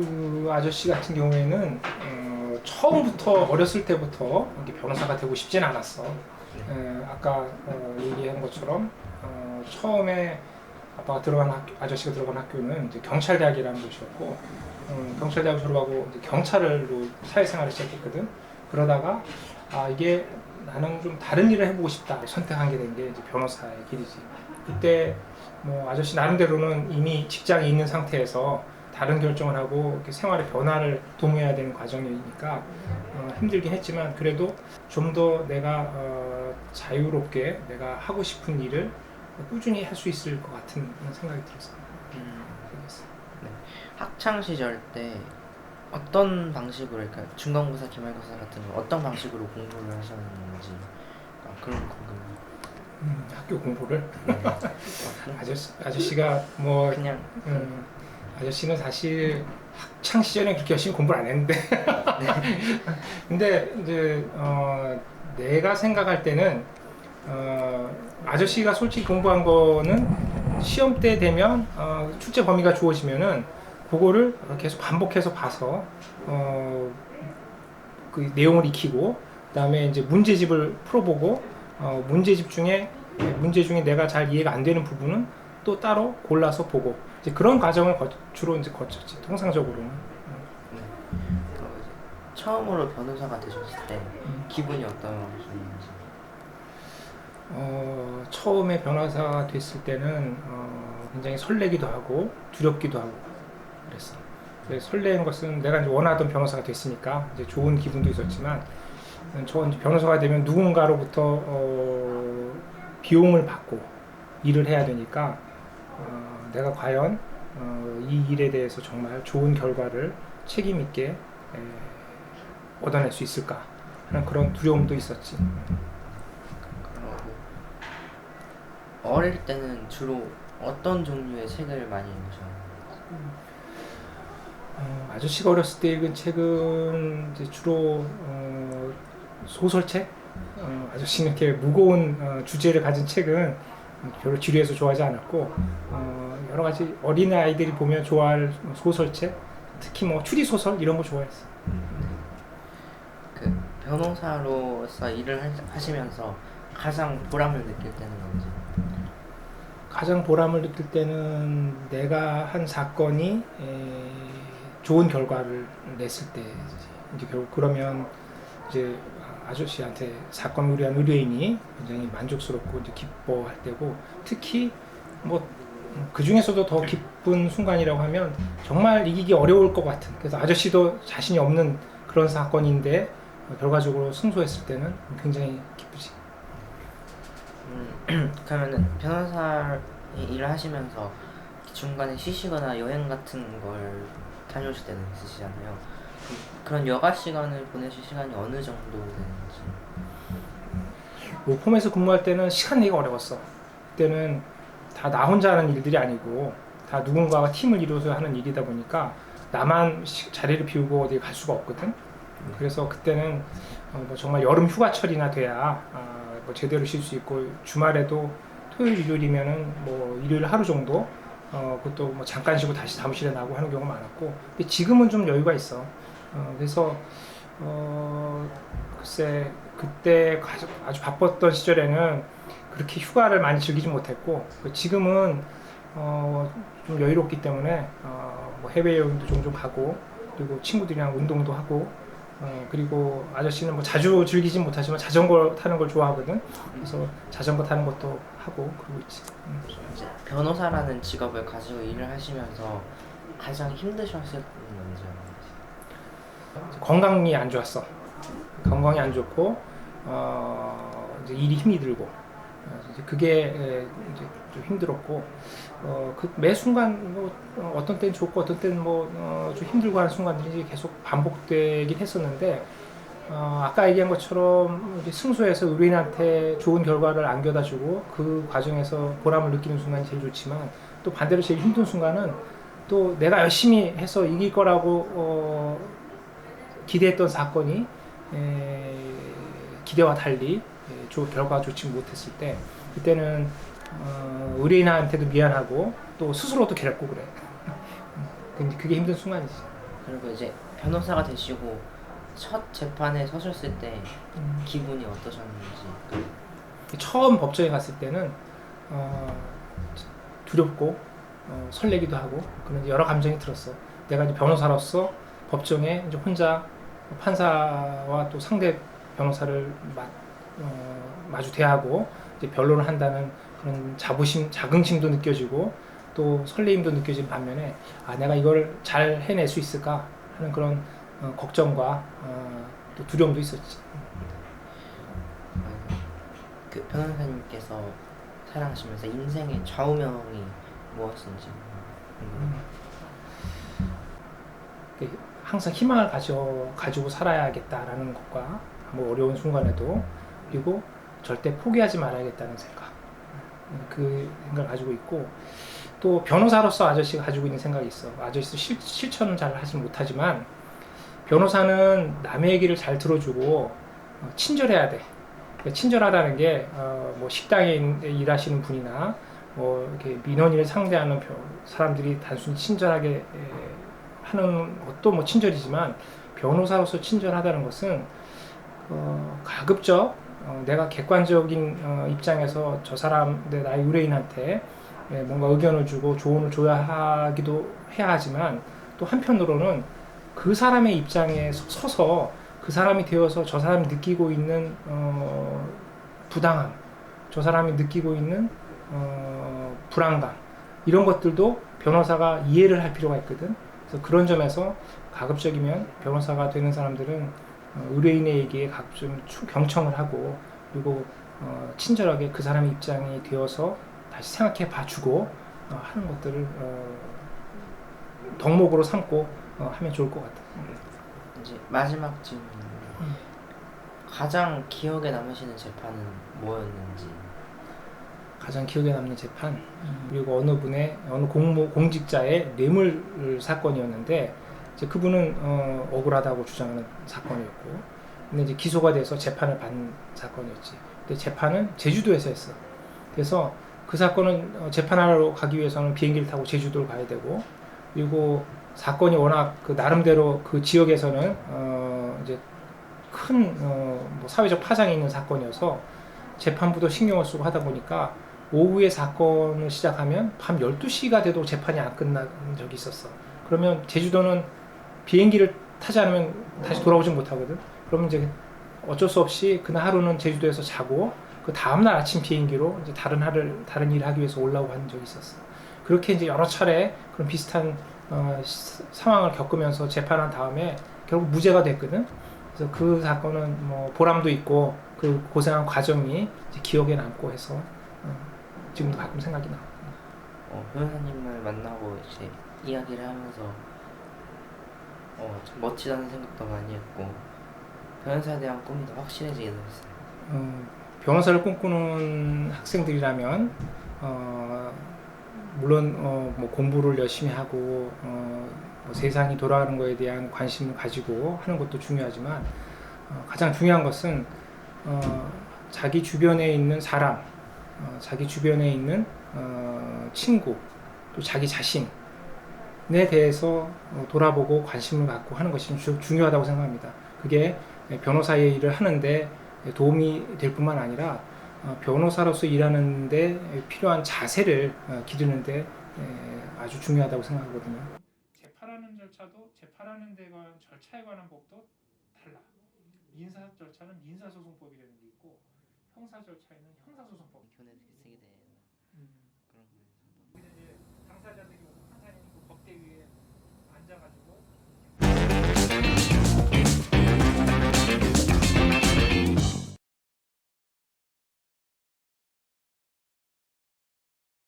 그 아저씨 같은 경우에는 어, 처음부터 어렸을 때부터 이렇게 변호사가 되고 싶진 않았어. 에, 아까 어, 얘기한 것처럼 어, 처음에 아빠가 들어간 학교, 아저씨가 들어간 학교는 이제 경찰대학이라는 곳이었고 음, 경찰대학 졸업하고 이제 경찰로 사회생활을 시작했거든. 그러다가 아 이게 나는 좀 다른 일을 해보고 싶다 선택하게 된 게 이제 변호사의 길이지. 그때 뭐 아저씨 나름대로는 이미 직장에 있는 상태에서 다른 결정을 하고 생활의 변화를 도모해야 되는 과정이니까 어, 힘들긴 했지만 그래도 좀 더 내가 어, 자유롭게 내가 하고 싶은 일을 꾸준히 할 수 있을 것 같은 그런 생각이 들어서 음, 그랬어요. 학창 시절 때 어떤 방식으로 그러니까 중간고사, 기말고사 같은 거 어떤 방식으로 공부를 하셨는지 아, 그런 거 궁금해요. 음, 학교 공부를 네. 아저씨 아저씨가 뭐 그냥 음, 아저씨는 사실 학창 시절에 그렇게 열심히 공부를 안 했는데. 근데 이제 어, 내가 생각할 때는 어, 아저씨가 솔직히 공부한 거는 시험 때 되면 어, 출제 범위가 주어지면은 그거를 계속 반복해서 봐서 어, 그 내용을 익히고 그다음에 이제 문제집을 풀어보고 어, 문제집 중에 문제 중에 내가 잘 이해가 안 되는 부분은 또 따로 골라서 보고 이제 그런 과정을 거- 주로 이제 거쳤지 통상적으로는 네. 처음으로 변호사가 되셨을 때 음. 기분이 어떠셨는지 어, 처음에 변호사가 됐을 때는 어, 굉장히 설레기도 하고 두렵기도 하고 그랬어. 설레는 것은 내가 이제 원하던 변호사가 됐으니까 이제 좋은 기분도 있었지만 저 이제 변호사가 되면 누군가로부터 어, 비용을 받고 일을 해야 되니까 어, 내가 과연 어, 이 일에 대해서 정말 좋은 결과를 책임 있게 에, 얻어낼 수 있을까 하는 그런 두려움도 있었지. 그러고 어릴 때는 주로 어떤 종류의 책을 많이 읽으셨나요? 어, 아저씨가 어렸을 때 읽은 책은 주로 어, 소설책. 어, 아저씨는 이렇게 무거운 어, 주제를 가진 책은 별로 지루해서 좋아하지 않았고 어, 여러 가지 어린 아이들이 보면 좋아할 소설책, 특히 뭐 추리 소설 이런 거 좋아했어. 그 변호사로서 일을 하- 하시면서 가장 보람을 느낄 때는 언제? 가장 보람을 느낄 때는 내가 한 사건이 에, 좋은 결과를 냈을 때 이제 결국 그러면 이제 아저씨한테 사건 의뢰한 의뢰인이 굉장히 만족스럽고 이제 기뻐할 때고 특히 뭐 그 중에서도 더 기쁜 순간이라고 하면 정말 이기기 어려울 것 같은 그래서 아저씨도 자신이 없는 그런 사건인데 결과적으로 승소했을 때는 굉장히 기쁘지. 음, 그러면은 변호사 일을 하시면서 중간에 쉬시거나 여행 같은 걸 다녀오실 때는 있으시잖아요. 그런 여가 시간을 보내실 시간이 어느 정도 되는지. 로펌에서 근무할 때는 시간 내기가 어려웠어. 그때는 다 나 혼자 하는 일들이 아니고 다 누군가와 팀을 이루어서 하는 일이다 보니까 나만 시- 자리를 비우고 어디 갈 수가 없거든. 그래서 그때는 어, 뭐 정말 여름 휴가철이나 돼야 아, 뭐 제대로 쉴 수 있고 주말에도 토요일 일요일이면은 뭐 일요일 하루 정도 어, 그것도 뭐 잠깐 쉬고 다시 사무실에 나고 하는 경우가 많았고 근데 지금은 좀 여유가 있어. 어, 그래서 어, 글쎄 그때 아주, 아주 바빴던 시절에는 그렇게 휴가를 많이 즐기지 못했고 그 지금은 어, 좀 여유롭기 때문에 어, 뭐 해외 여행도 종종 가고 그리고 친구들이랑 운동도 하고 어, 그리고 아저씨는 뭐 자주 즐기진 못하지만 자전거 타는 걸 좋아하거든 그래서 자전거 타는 것도 하고 그러고 있지 음. 이제 변호사라는 직업을 가지고 일을 하시면서 가장 힘드셨을 때는 언제였는지. 건강이 안 좋았어 건강이 안 좋고 어, 이제 일이 힘이 들고 어, 이제 그게 에, 이제 좀 힘들었고 어, 그 매 순간 뭐 어, 어떤 때는 좋고 어떤 때는 뭐좀 힘들고 하는 순간들이 계속 반복되긴 했었는데 어, 아까 얘기한 것처럼 승소해서 의뢰인한테 좋은 결과를 안겨다주고 그 과정에서 보람을 느끼는 순간이 제일 좋지만 또 반대로 제일 힘든 순간은 또 내가 열심히 해서 이길 거라고 어, 기대했던 사건이 에, 기대와 달리 에, 조, 결과가 좋지 못했을 때 그때는 어, 의뢰인한테도 미안하고 또 스스로도 괴롭고 그래. 근데 그게 힘든 순간이지. 그리고 이제 변호사가 되시고 첫 재판에 서셨을 때 음. 기분이 어떠셨는지 처음 법정에 갔을 때는 어, 두렵고 어, 설레기도 하고 그런 여러 감정이 들었어. 내가 이제 변호사로서 법정에 이제 혼자 판사와 또 상대 변호사를 마, 어, 마주 대하고 이제 변론을 한다는 그런 자부심, 자긍심도 느껴지고 또 설레임도 느껴진 반면에 아 내가 이걸 잘 해낼 수 있을까 하는 그런 어, 걱정과 어, 또 두려움도 있었지. 어, 그 변호사님께서 살아가시면서 인생의 좌우명이 무엇인지 궁금해요. 그 항상 희망을 가져 가지고 살아야겠다라는 것과 뭐 어려운 순간에도 그리고 절대 포기하지 말아야겠다는 생각. 그 생각을 가지고 있고 또 변호사로서 아저씨가 가지고 있는 생각이 있어. 아저씨 실, 실천은 잘 하지 못하지만 변호사는 남의 얘기를 잘 들어주고 어, 친절해야 돼. 그 친절하다는 게 어, 뭐 식당에 있- 일하시는 분이나 뭐 이렇게 민원인을 상대하는 벼- 사람들이 단순히 친절하게 에, 하는 것도 뭐 친절이지만 변호사로서 친절하다는 것은 어, 가급적 어, 내가 객관적인 어, 입장에서 저 사람 내 나의 의뢰인한테 예, 뭔가 의견을 주고 조언을 줘야 하기도 해야 하지만 또 한편으로는 그 사람의 입장에 서- 서서 그 사람이 되어서 저 사람이 느끼고 있는 어, 부당함, 저 사람이 느끼고 있는 어, 불안감 이런 것들도 변호사가 이해를 할 필요가 있거든. 그래서 그런 점에서 가급적이면 변호사가 되는 사람들은 어, 의뢰인의 얘기에 가급적 추- 경청을 하고 그리고 어, 친절하게 그 사람의 입장이 되어서 다시 생각해 봐주고 어, 하는 것들을 어, 덕목으로 삼고 어, 하면 좋을 것 같아. 이제 마지막 질문입니다. 음. 가장 기억에 남으시는 재판은 뭐였는지 가장 기억에 남는 재판 그리고 어느 분의 어느 공모 공직자의 뇌물 사건이었는데 이제 그분은 어, 억울하다고 주장하는 사건이었고 근데 이제 기소가 돼서 재판을 받는 사건이었지. 근데 재판은 제주도에서 했어. 그래서 그 사건은 어, 재판하러 가기 위해서는 비행기를 타고 제주도를 가야 되고 그리고 사건이 워낙 그 나름대로 그 지역에서는 어, 이제 큰 어, 뭐 사회적 파장이 있는 사건이어서 재판부도 신경을 쓰고 하다 보니까 오후에 사건을 시작하면 밤 12시가 돼도 재판이 안 끝난 적이 있었어. 그러면 제주도는 비행기를 타지 않으면 다시 돌아오지 못하거든. 그러면 이제 어쩔 수 없이 그날 하루는 제주도에서 자고 그 다음 날 아침 비행기로 이제 다른 하를 다른 일을 하기 위해서 올라오고 한 적이 있었어. 그렇게 이제 여러 차례 그런 비슷한 어, 시- 상황을 겪으면서 재판한 다음에 결국 무죄가 됐거든. 그래서 그 사건은 뭐 보람도 있고 그 고생한 과정이 기억에 남고 해서 어, 지금도 가끔 생각이 나. 어, 변호사님을 만나고 이제 이야기를 하면서 어, 좀 멋지다는 생각도 많이 했고 변호사에 대한 꿈이 더 확실해지게 됐어요. 어, 변호사를 꿈꾸는 학생들이라면 어, 물론 어, 뭐 공부를 열심히 하고 어, 뭐 세상이 돌아가는 것에 대한 관심을 가지고 하는 것도 중요하지만 어, 가장 중요한 것은 어, 자기 주변에 있는 사람, 어, 자기 주변에 있는 어, 친구, 또 자기 자신 에 대해서 어, 돌아보고 관심을 갖고 하는 것이 주- 중요하다고 생각합니다. 그게 변호사의 일을 하는데 도움이 될 뿐만 아니라 어, 변호사로서 일하는데 필요한 자세를 어, 기르는데 에, 아주 중요하다고 생각하거든요. 재판하는 절차도 재판하는 데 관한 절차에 관한 법도 달라. 민사 절차는 민사소송법이라는 게 있고 형사 절차에는 형사소송법. 교내에 쓰게 되는 음. 그런 거에서 이제 당사자들이 위에 앉아가지고